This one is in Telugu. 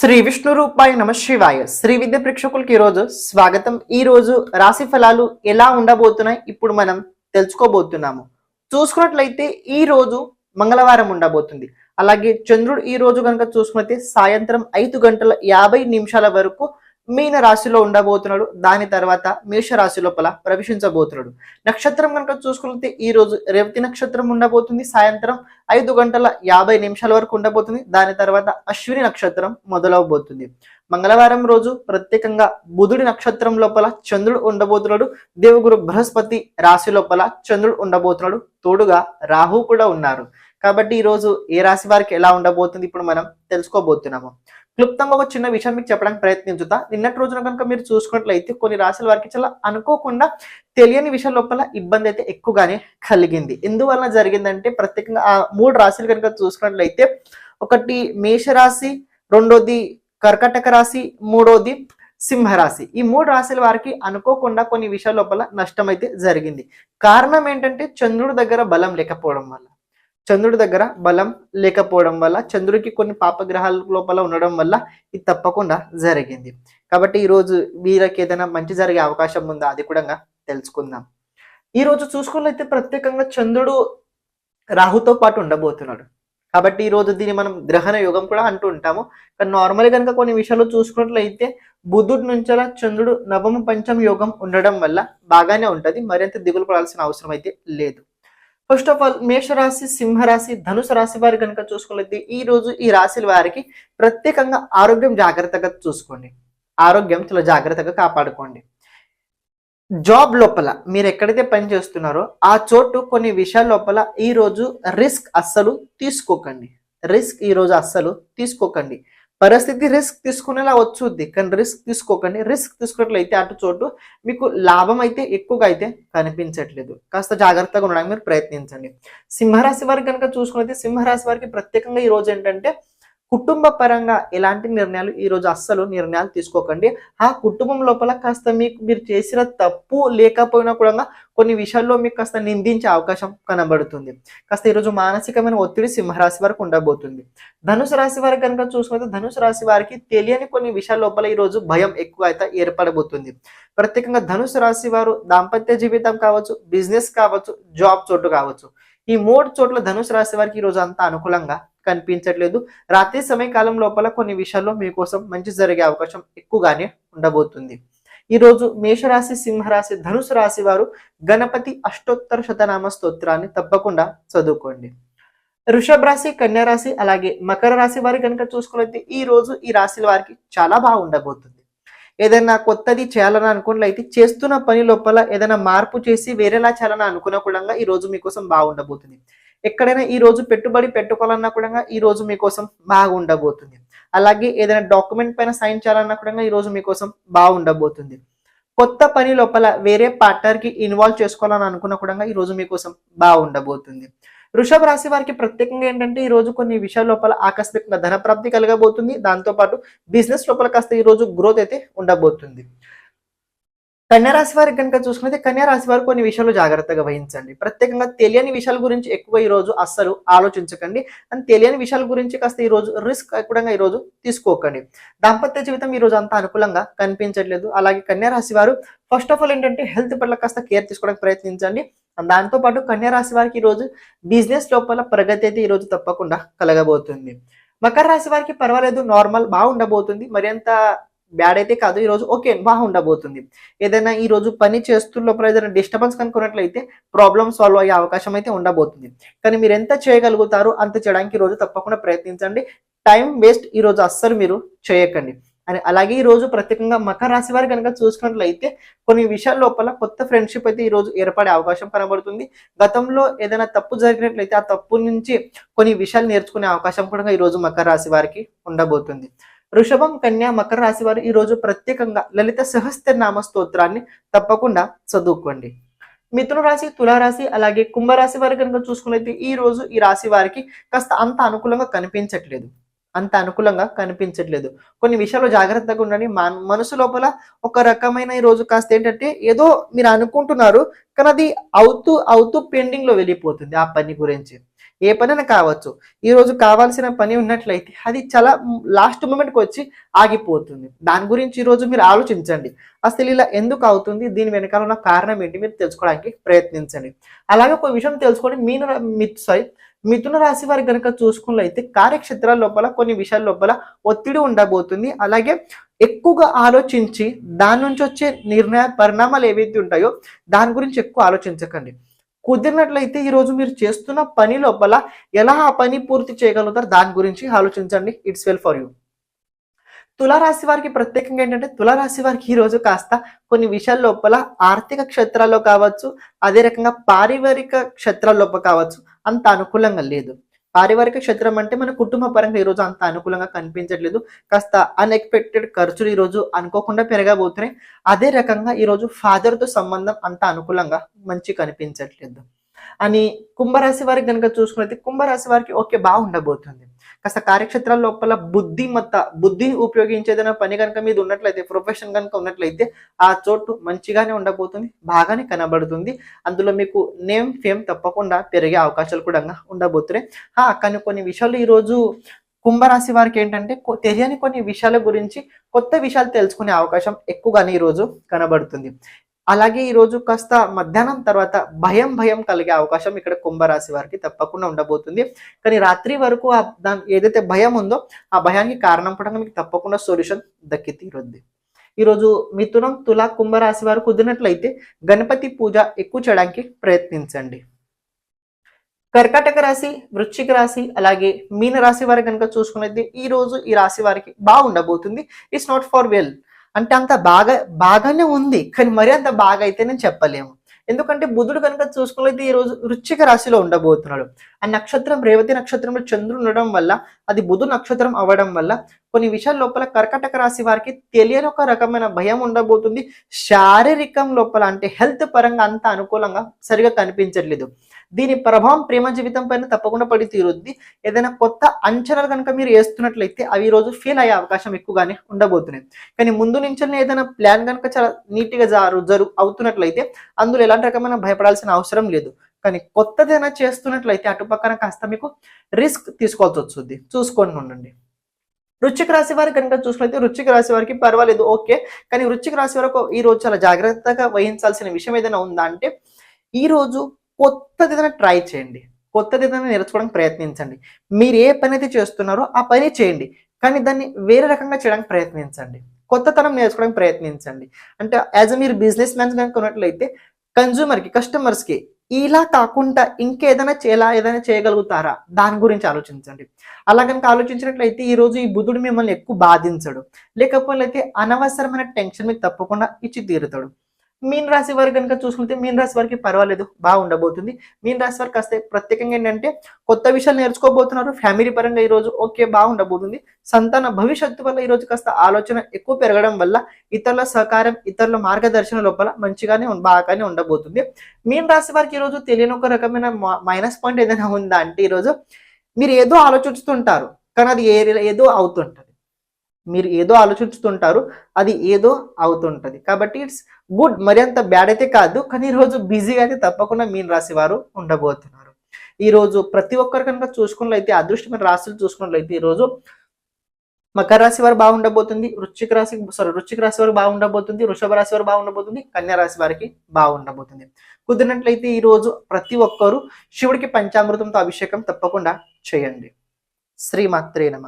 శ్రీ విష్ణు రూపాయ నమ శివాయ. శ్రీ విద్య ప్రేక్షకులకి ఈరోజు స్వాగతం. ఈ రోజు రాశి ఫలాలు ఎలా ఉండబోతున్నాయి ఇప్పుడు మనం తెలుసుకోబోతున్నాము. చూసుకున్నట్లయితే ఈ రోజు మంగళవారం ఉండబోతుంది. అలాగే చంద్రుడు ఈ రోజు కనుక చూసుకున్నట్లయితే సాయంత్రం ఐదు గంటల యాభై నిమిషాల వరకు మీన రాశిలో ఉండబోతున్నాడు. దాని తర్వాత మేష రాశి లోపల ప్రవేశించబోతున్నాడు. నక్షత్రం కనుక చూసుకుంటే ఈ రోజు రేవతి నక్షత్రం ఉండబోతుంది. సాయంత్రం ఐదు గంటల యాభై నిమిషాల వరకు ఉండబోతుంది. దాని తర్వాత అశ్విని నక్షత్రం మొదలవబోతుంది. మంగళవారం రోజు ప్రత్యేకంగా బుధుడి నక్షత్రం లోపల చంద్రుడు ఉండబోతున్నాడు. దేవగురు బృహస్పతి రాశి లోపల చంద్రుడు ఉండబోతున్నాడు. తోడుగా రాహు కూడా ఉన్నారు. కాబట్టి ఈ రోజు ఏ రాశి వారికి ఎలా ఉండబోతుంది? ఇప్పుడు మనం తెలుసుకోబోతున్నాము. క్లుప్తంగా ఒక చిన్న విషయం మీకు చెప్పడానికి ప్రయత్నించుతా. నిన్నటి రోజున కనుక మీరు చూసుకున్నట్లయితే కొన్ని రాశుల వారికి చాలా అనుకోకుండా తెలియని విషయం లోపల ఇబ్బంది అయితే ఎక్కువగానే కలిగింది. ఎందువలన జరిగిందంటే ప్రత్యేకంగా ఆ మూడు రాశులు కనుక చూసుకున్నట్లయితే ఒకటి మేషరాశి రెండోది కర్కటక రాశి మూడోది సింహరాశి. ఈ మూడు రాశుల వారికి అనుకోకుండా కొన్ని విషయాల లోపల నష్టం అయితే జరిగింది. కారణం ఏంటంటే చంద్రుడి దగ్గర బలం లేకపోవడం వల్ల. చంద్రుడి దగ్గర బలం లేకపోవడం వల్ల చంద్రుడికి కొన్ని పాపగ్రహాల లోపల ఉండడం వల్ల ఇది తప్పకుండా జరిగింది. కాబట్టి ఈరోజు వీరికి ఏదైనా మంచి జరిగే అవకాశం ఉందా? అది కూడా తెలుసుకుందాం. ఈ రోజు చూసుకున్నట్లయితే ప్రత్యేకంగా చంద్రుడు రాహుతో పాటు ఉండబోతున్నాడు. కాబట్టి ఈ రోజు దీన్ని మనం గ్రహణ యుగం కూడా అంటూ ఉంటాము. కానీ నార్మల్గా కనుక కొన్ని విషయాలు చూసుకున్నట్లయితే బుద్ధుడి నుంచలా చంద్రుడు నవమ పంచమ యోగం ఉండడం వల్ల బాగానే ఉంటుంది. మరింత దిగులు పడాల్సిన అవసరం అయితే లేదు. ఫస్ట్ ఆఫ్ ఆల్ మేషరాశి సింహరాశి ధనుసు రాశి వారి కనుక చూసుకున్నట్లయితే ఈ రోజు ఈ రాశుల వారికి ప్రత్యేకంగా ఆరోగ్యం జాగ్రత్తగా చూసుకోండి. ఆరోగ్యం చాలా జాగ్రత్తగా కాపాడుకోండి. జాబ్ లోపల మీరు ఎక్కడైతే పని చేస్తున్నారో ఆ చోటు కొన్ని విషయాల లోపల ఈ రోజు రిస్క్ అస్సలు తీసుకోకండి. రిస్క్ ఈ రోజు అస్సలు తీసుకోకండి. పరిస్థితి రిస్క్ తీసుకునేలా వచ్చుద్ది. కానీ రిస్క్ తీసుకోకండి. రిస్క్ తీసుకున్నట్లయితే అటు చోటు మీకు లాభం అయితే ఎక్కువగా అయితే కనిపించట్లేదు. కాస్త జాగ్రత్తగా ఉండడానికి మీరు ప్రయత్నించండి. సింహరాశి వారికి కనుక చూసుకున్నైతే సింహరాశి వారికి ప్రత్యేకంగా ఈ రోజు ఏంటంటే కుటుంబ పరంగా ఎలాంటి నిర్ణయాలు ఈ రోజు అస్సలు నిర్ణయాలు తీసుకోకండి. ఆ కుటుంబం లోపల కాస్త మీకు మీరు చేసిన తప్పు లేకపోయినా కూడా కొన్ని విషయాల్లో మీకు కాస్త నిందించే అవకాశం కనబడుతుంది. కాస్త ఈరోజు మానసికమైన ఒత్తిడి సింహరాశి వరకు ఉండబోతుంది. ధనుసు రాశి వారికి కనుక చూసుకుంటే ధనుసు రాశి వారికి తెలియని కొన్ని విషయాల లోపల ఈ రోజు భయం ఎక్కువ అయితే ఏర్పడబోతుంది. ప్రత్యేకంగా ధనుసు రాశి వారు దాంపత్య జీవితం కావచ్చు బిజినెస్ కావచ్చు జాబ్ చోటు కావచ్చు. ఈ మూడు చోట్ల ధనుసు రాశి వారికి ఈ రోజు అంతా అనుకూలంగా కనిపించట్లేదు. రాత్రి సమయకాలం లోపల కొన్ని విషయాల్లో మీకోసం మంచి జరిగే అవకాశం ఎక్కువగానే ఉండబోతుంది. ఈ రోజు మేషరాశి సింహరాశి ధనుసు రాశి వారు గణపతి అష్టోత్తర శతనామ స్తోత్రాన్ని తప్పకుండా చదువుకోండి. వృషభ రాశి కన్యా రాశి అలాగే మకర రాశి వారి కనుక చూసుకున్నట్లయితే ఈ రోజు ఈ రాశుల వారికి చాలా బాగుండబోతుంది ఏదైనా కొత్తది చేయాలని అనుకున్నట్లయితే చేస్తున్న పని లోపల ఏదైనా మార్పు చేసి వేరేలా చేయాలని అనుకున్న కూడా ఈ రోజు మీకోసం బాగుండబోతుంది. ఎక్కడైనా ఈ రోజు పెట్టుబడి పెట్టుకోవాలన్నా కూడా ఈ రోజు మీకోసం బాగుండబోతుంది. అలాగే ఏదైనా డాక్యుమెంట్ పైన సైన్ చేయాలన్నా కూడా ఈ రోజు మీకోసం బాగుండబోతుంది. కొత్త పని లోపల వేరే పార్ట్నర్కి ఇన్వాల్వ్ చేసుకోవాలని అనుకున్న కూడా ఈ రోజు మీకోసం బాగుండబోతుంది. వృషభ రాశి వారికి ప్రత్యేకంగా ఏంటంటే ఈ రోజు కొన్ని విషయాల లోపల ఆకస్మికంగా ధన ప్రాప్తి కలగబోతుంది. దాంతో పాటు బిజినెస్ లోపల కాస్త ఈ రోజు గ్రోత్ అయితే ఉండబోతుంది. కన్యారాశి వారికి కనుక చూసుకుంటే కన్యారాశి వారు కొన్ని విషయాలు జాగ్రత్తగా వహించండి. ప్రత్యేకంగా తెలియని విషయాల గురించి ఎక్కువ ఈ రోజు అస్సలు ఆలోచించకండి. అండ్ తెలియని విషయాల గురించి కాస్త ఈ రోజు రిస్క్ కూడా ఈ రోజు తీసుకోకండి. దాంపత్య జీవితం ఈ రోజు అంత అనుకూలంగా కనిపించట్లేదు. అలాగే కన్యారాశి వారు ఫస్ట్ ఆఫ్ ఆల్ ఏంటంటే హెల్త్ పట్ల కాస్త కేర్ తీసుకోవడానికి ప్రయత్నించండి. దాంతో పాటు కన్యారాశి వారికి ఈ రోజు బిజినెస్ లోపల ప్రగతి అయితే ఈ రోజు తప్పకుండా కలగబోతుంది. మకర రాశి వారికి పర్వాలేదు నార్మల్ బాగుండబోతుంది. మరింత బ్యాడ్ అయితే కాదు ఈరోజు ఓకే బాగా ఉండబోతుంది. ఏదైనా ఈరోజు పని చేస్తున్న లోపల ఏదైనా డిస్టర్బెన్స్ కనుక్కున్నట్లయితే ప్రాబ్లమ్ సాల్వ్ అయ్యే అవకాశం అయితే ఉండబోతుంది. కానీ మీరు ఎంత చేయగలుగుతారో అంత చేయడానికి ఈరోజు రోజు తప్పకుండా ప్రయత్నించండి. టైం వేస్ట్ ఈ రోజు అస్సలు మీరు చేయకండి. అని అలాగే ఈరోజు ప్రత్యేకంగా మకర రాశి వారు కనుక చూసుకున్నట్లయితే కొన్ని విషయాల లోపల కొత్త ఫ్రెండ్షిప్ అయితే ఈరోజు ఏర్పడే అవకాశం కనబడుతుంది. గతంలో ఏదైనా తప్పు జరిగినట్లయితే ఆ తప్పు నుంచి కొన్ని విషయాలు నేర్చుకునే అవకాశం కూడా ఈరోజు మకర రాశి వారికి ఉండబోతుంది. వృషభం కన్యా మకర రాశి వారు ఈ రోజు ప్రత్యేకంగా లలిత సహస్రనామ స్తోత్రాన్ని తప్పకుండా చదువుకోండి. మిథున రాశి తులారాశి అలాగే కుంభరాశి వారు కనుక చూసుకున్నైతే ఈ రోజు ఈ రాశి వారికి కాస్త అంత అనుకూలంగా కనిపించట్లేదు. అంత అనుకూలంగా కనిపించట్లేదు. కొన్ని విషయాలు జాగ్రత్తగా ఉండండి. మన- మనసు లోపల ఒక రకమైన ఈ రోజు కాస్త ఏంటంటే ఏదో మీరు అనుకుంటున్నారు కానీ అది అవుతూ అవుతూ పెండింగ్లో వెళ్ళిపోతుంది ఆ పని గురించి. ఏ పనైనా కావచ్చు. ఈరోజు కావాల్సిన పని ఉన్నట్లయితే అది చాలా లాస్ట్ మూమెంట్కి వచ్చి ఆగిపోతుంది. దాని గురించి ఈరోజు మీరు ఆలోచించండి. అసలు ఇలా ఎందుకు అవుతుంది? దీని వెనకాల ఉన్న కారణం ఏంటి? మీరు తెలుసుకోవడానికి ప్రయత్నించండి. అలాగే ఒక విషయం తెలుసుకొని మీన మిత్ సారీ మిథున రాశి వారి కనుక చూసుకున్నట్లయితే కార్యక్షేత్రాల లోపల కొన్ని విషయాల లోపల ఒత్తిడి ఉండబోతుంది. అలాగే ఎక్కువగా ఆలోచించి దాని నుంచి వచ్చే నిర్ణయ పరిణామాలు ఏవైతే ఉంటాయో దాని గురించి ఎక్కువ ఆలోచించకండి. కుదిరినట్లయితే ఈ రోజు మీరు చేస్తున్న పని లోపల ఎలా ఆ పని పూర్తి చేయగలుగుతారు? దాని గురించి ఆలోచించండి. ఇట్స్ వెల్ ఫర్ యూ తులారాశి వారికి ప్రత్యేకంగా ఏంటంటే తులారాశి వారికి ఈ రోజు కాస్త కొన్ని విషయాల లోపల ఆర్థిక క్షేత్రాల్లో కావచ్చు అదే రకంగా పారివారిక క్షేత్రాల లోపల కావచ్చు అంత అనుకూలంగా లేదు. పారివారిక క్షేత్రం అంటే మన కుటుంబ పరంగా ఈ రోజు అంత అనుకూలంగా కనిపించట్లేదు. కాస్త అన్ఎక్స్పెక్టెడ్ ఖర్చులు ఈ రోజు అనుకోకుండా పెరగబోతున్నాయి. అదే రకంగా ఈ రోజు తో సంబంధం అంత అనుకూలంగా మంచి కనిపించట్లేదు. అని కుంభరాశి వారికి కనుక చూసుకున్నది కుంభరాశి వారికి ఓకే బాగుండబోతుంది. కాస్త కార్యక్షేత్రాల లోపల బుద్ధిమత్త బుద్ధిని ఉపయోగించేదైనా పని కనుక మీద ఉన్నట్లయితే ప్రొఫెషన్ కనుక ఉన్నట్లయితే ఆ చోటు మంచిగానే ఉండబోతుంది బాగానే కనబడుతుంది. అందులో మీకు నేమ్ ఫేమ్ తప్పకుండా పెరిగే అవకాశాలు కూడా ఉండబోతున్నాయి. ఆ, కానీ కొన్ని విషయాలు ఈరోజు కుంభరాశి వారికి ఏంటంటే తెలియని కొన్ని విషయాల గురించి కొత్త విషయాలు తెలుసుకునే అవకాశం ఎక్కువగానే ఈరోజు కనబడుతుంది. అలాగే ఈ రోజు కాస్త మధ్యాహ్నం తర్వాత భయం భయం కలిగే అవకాశం ఇక్కడ కుంభరాశి వారికి తప్పకుండా ఉండబోతుంది. కానీ రాత్రి వరకు ఆ దాని ఏదైతే భయం ఉందో ఆ భయానికి కారణం కూడా మీకు తప్పకుండా సొల్యూషన్ దక్కి తీరుద్ది. ఈరోజు మిథునం తులా కుంభరాశి వారు కుదిరినట్లయితే గణపతి పూజ ఎక్కువ చేయడానికి ప్రయత్నించండి. కర్కాటక రాశి వృశ్చిక రాశి అలాగే మీన రాశి వారి కనుక చూసుకున్నది ఈ రోజు ఈ రాశి వారికి బాగుండబోతుంది. ఇట్స్ నాట్ ఫర్ వెల్ అంటే అంత బాగా బాగానే ఉంది. కానీ మరి అంత బాగా అయితే నేను చెప్పలేము. ఎందుకంటే బుధుడు కనుక చూసుకున్నది ఈ రోజు వృశ్చిక రాశిలో ఉండబోతున్నాడు. ఆ నక్షత్రం రేవతి నక్షత్రంలో చంద్రుడు ఉండడం వల్ల అది బుధు నక్షత్రం అవ్వడం వల్ల కొన్ని విషయాల లోపల కర్కటక రాశి వారికి తెలియని ఒక రకమైన భయం ఉండబోతుంది. శారీరకం లోపల అంటే హెల్త్ పరంగా అంత అనుకూలంగా సరిగా కనిపించట్లేదు. దీని ప్రభావం ప్రేమ జీవితం పైన తప్పకుండా పడి తీరుద్ది. ఏదైనా కొత్త అంచనాలు కనుక మీరు వేస్తున్నట్లయితే అవి రోజు ఫెయిల్ అయ్యే అవకాశం ఎక్కువగానే ఉండబోతున్నాయి. కానీ ముందు నుంచి ఏదైనా ప్లాన్ కనుక చాలా నీట్గా జారు జరు అవుతున్నట్లయితే అందులో ఎలాంటి రకమైన భయపడాల్సిన అవసరం లేదు. కానీ కొత్తదైనా చేస్తున్నట్లయితే అటుపక్కన కాస్త మీకు రిస్క్ తీసుకోవాల్సి వస్తుంది. చూసుకొని ఉండండి. వృచ్చిక రాశి వారికి కనుక చూసుకుంటే వృచ్చిక రాశి వారికి పర్వాలేదు ఓకే. కానీ వృచ్చిక రాశి వరకు ఈ రోజు చాలా జాగ్రత్తగా వహించాల్సిన విషయం ఏదైనా ఉందా అంటే ఈ రోజు కొత్తది ఏదైనా ట్రై చేయండి. కొత్తది ఏదైనా నేర్చుకోవడానికి ప్రయత్నించండి. మీరు ఏ పని అయితే చేస్తున్నారో ఆ పని చేయండి. కానీ దాన్ని వేరే రకంగా చేయడానికి ప్రయత్నించండి. కొత్తతనం నేర్చుకోవడానికి ప్రయత్నించండి. అంటే యాజ్ మీరు బిజినెస్ మ్యాన్స్ కనుక ఉన్నట్లయితే కన్జ్యూమర్కి కస్టమర్స్కి ఇలా కాకుండా ఇంకేదైనా ఎలా ఏదైనా చేయగలుగుతారా? దాని గురించి ఆలోచించండి. అలా కనుక ఆలోచించినట్లయితే ఈ రోజు ఈ బుధుడు మిమ్మల్ని ఎక్కువ బాధించడు. లేకపోతే అనవసరమైన టెన్షన్ మీకు తప్పకుండా ఇచ్చి తీరుతాడు మీన్ రాశి వారు కనుక చూసుకుంటే మీన్ రాశి వారికి పర్వాలేదు బాగుండబోతుంది. మీన్ రాశి వారికి కాస్త ప్రత్యేకంగా ఏంటంటే కొత్త విషయాలు నేర్చుకోబోతున్నారు ఫ్యామిలీ పరంగా ఈ రోజు ఓకే బాగుండబోతుంది. సంతాన భవిష్యత్తు వల్ల ఈ రోజు కాస్త ఆలోచన ఎక్కువ పెరగడం వల్ల ఇతరుల సహకారం ఇతరుల మార్గదర్శనం లోపల మంచిగానే బాగానే ఉండబోతుంది. మీన్ రాశి వారికి ఈ రోజు తెలియని ఒక రకమైన మైనస్ పాయింట్ ఏదైనా ఉందా అంటే ఈ రోజు మీరు ఏదో ఆలోచిస్తుంటారు కానీ అది ఏదో అవుతుంటది. మీరు ఏదో ఆలోచిస్తుంటారు అది ఏదో అవుతుంటది. కాబట్టి ఇట్స్ గుడ్ మరి అంత బ్యాడ్ అయితే కాదు కానీ ఈ రోజు బిజీగా అయితే తప్పకుండా మీన్ రాశి వారు ఉండబోతున్నారు. ఈ రోజు ప్రతి ఒక్కరు కనుక చూసుకున్నట్లయితే అదృష్టమైన రాశులు చూసుకున్నట్లయితే ఈ రోజు మకర రాశి వారు బాగుండబోతుంది వృశ్చిక రాశి సారీ వృశ్చిక రాశి వారు బాగుండబోతుంది వృషభ రాశి వారు బాగుండబోతుంది కన్యా రాశి వారికి బాగుండబోతుంది. కుదిరినట్లయితే ఈ రోజు ప్రతి ఒక్కరు శివుడికి పంచామృతంతో అభిషేకం తప్పకుండా చేయండి. శ్రీమాత్రే నమ.